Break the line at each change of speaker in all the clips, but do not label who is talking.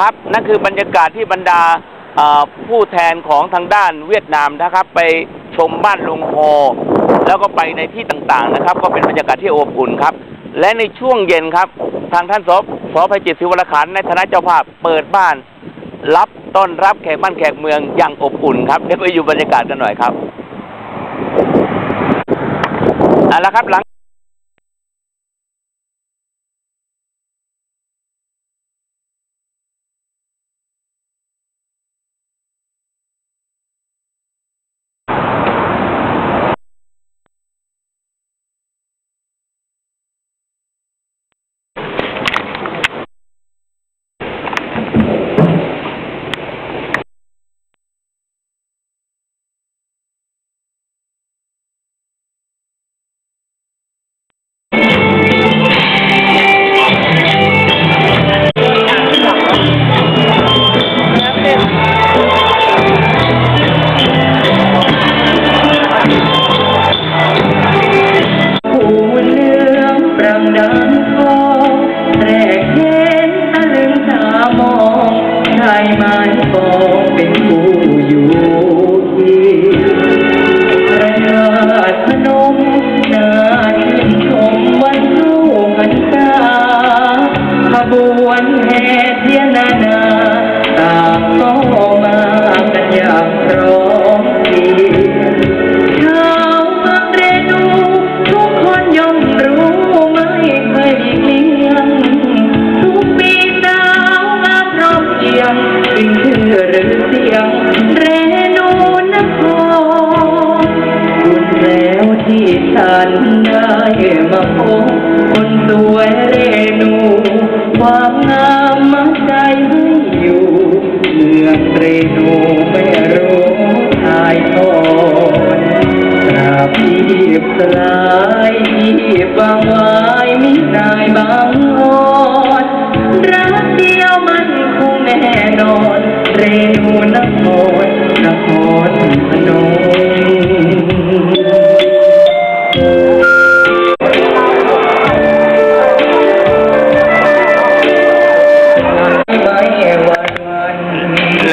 ครับนั่นคือบรรยากาศที่บรรดาผู้แทนของทางด้านเวียดนามนะครับ ไปชมบ้านลุงโฮแล้วก็ไปในที่ต่างๆนะครับ ก็เป็นบรรยากาศที่อบอุ่นครับ และในช่วงเย็นครับ ทางท่านสอบสอภัยจิตศิวรขันในฐานะเจ้าภาพเปิดบ้าน รับต้อนรับแขกบ้านแขกเมืองอย่างอบอุ่นครับเดี๋ยวไปอยู่บรรยากาศกันหน่อยครับเอาละครับหลังั
นได้มาพบคนสวยเรนู ความงามมัดใจให้อยู่เมืองเรนูไม่รู้ทายทอดตราบที่สลายที่บางวายมินายบางอ่อนรักเดียวมันคงแน่นอน เรนูนครนครพนม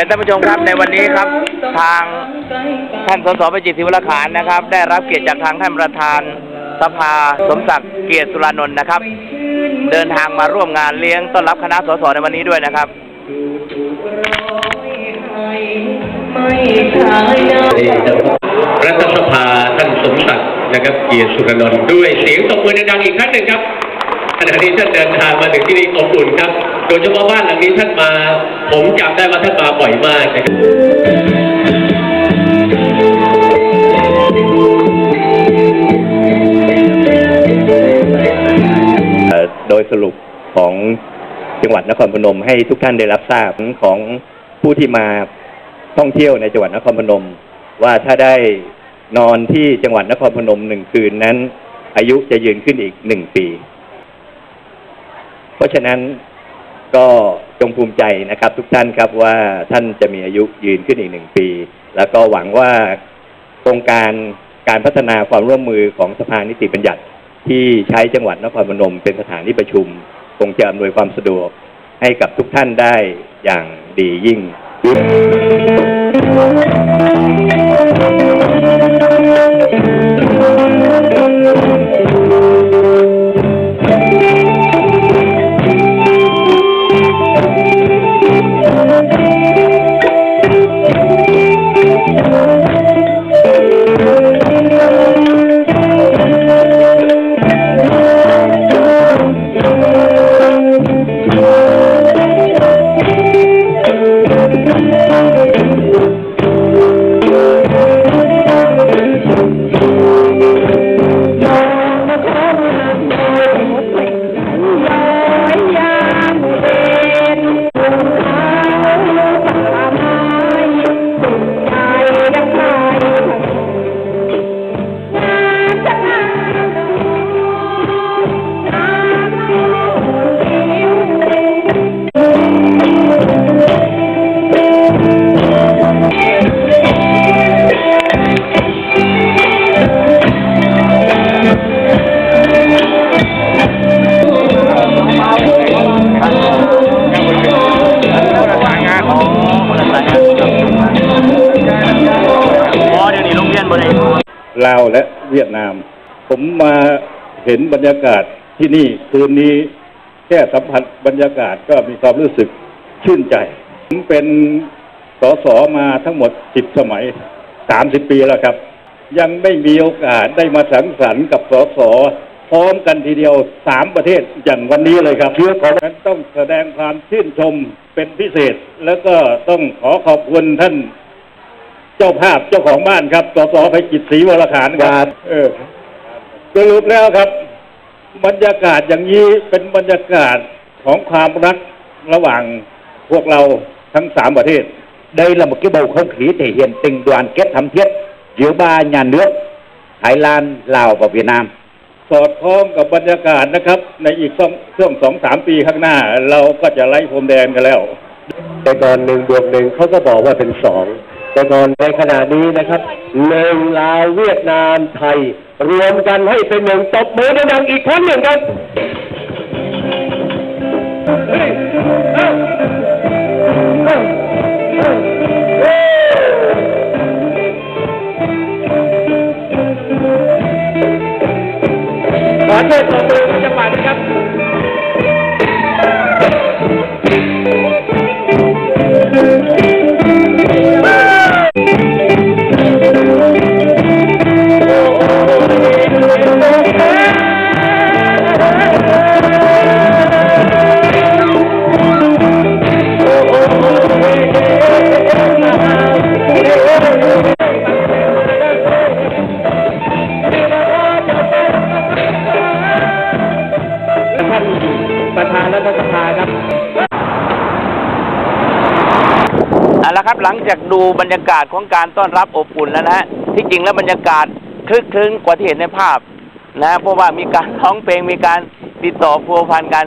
ท่านผู้ชมครับในวันนี้ครับทางท่านสสประจิตศิวรขานนะครับ ได้รับเกียรติจากทางท่านประธานสภาสมศักดิ์เกียรติสุรานนท์นะครับ เดินทางมาร่วมงานเลี้ยงต้อนรับคณะสสในวันนี้ด้วยนะครับ
รัฐสภาท่านสมศักดิ์นะครับเกียรติสุรนนท์ด้วยเสียงตบมือดังๆอีกครั้งหนึ่งครับ ขณะนี้ท่านเดินทางมาถึงที่นี่อบอุ่นครับ โดยเฉพาะบ้านหลังนี้ท่านมา ผมจำได้ว่าท่านมาบ่อยมากนะครับ
โดยสรุปของจังหวัดนครพนมให้ทุกท่านได้รับทราบของผู้ที่มาท่องเที่ยวในจังหวัดนครพนม ว่าถ้าได้นอนที่จังหวัดนครพนมหนึ่งคืนนั้น อายุจะยืนขึ้นอีกหนึ่งปี เพราะฉะนั้นก็จงภูมิใจนะครับ ทุกท่านครับว่าท่านจะมีอายุยืนขึ้นอีกหนึ่งปี แล้วก็หวังว่าโครงการการพัฒนาความร่วมมือของสภานิติบัญญัติที่ใช้จังหวัดนครพนมเป็นสถานที่ประชุม คงจะอำนวยความสะดวกให้กับทุกท่านได้อย่างดียิ่ง
เเวี
ยดนาม ผมมาเห็นบรรยากาศที่นี่คืนนี้แค่สัมผัสบรรยากาศก็มีความรู้สึกชื่นใจ ผมเป็นสสมาทั้งหมดสิบสมัยสามสิบปีแล้วครับ ยังไม่มีโอกาสได้มาสังสรรค์กับสสพร้อมกันทีเดียวสามประเทศอย่างวันนี้เลยครับเพื่อขอนั้นต้องแสดงความชื่นชมเป็นพิเศษ แล้วก็ต้องขอขอบคุณท่าน เจ้าภาพเจ้าของบ้านครับสสไปจิตศรีวรขานครับ เออสรุปแล้วครับ บรรยากาศอย่างนี้เป็นบรรยากาศของความรักระหว่างพวกเราทั้งสามประเทศ
Đây là một cái bầu không khí thể hiện tình đoàn kết thắm thiết giữa ba nhà nước Thái Lan, Lào và Việt Nam.
สอดคล้องกับบรรยากาศนะครับ ในอีกช่วงช่วงสองสามปีข้างหน้า เราก็จะไล่พรมแดนกันแล้ว
แต่ก่อนหนึ่งบวกหนึ่งเขาก็บอกว่าเป็นสอง แต่ก่อนในขณะนี้นะครับหนึ่งลาวเวียดนามไทย รวมกันให้เป็นหนึ่งตบมือดังๆอีกครั้งหนึ่งครับเฮ้ยเอ้า
เอาละครับหลังจากดูบรรยากาศของการต้อนรับอบอุ่นแล้วนะฮะที่จริงแล้วบรรยากาศคลึกคลื้นกว่าที่เห็นในภาพนะฮะเพราะว่ามีการร้องเพลงมีการติดต่อพัวพันกัน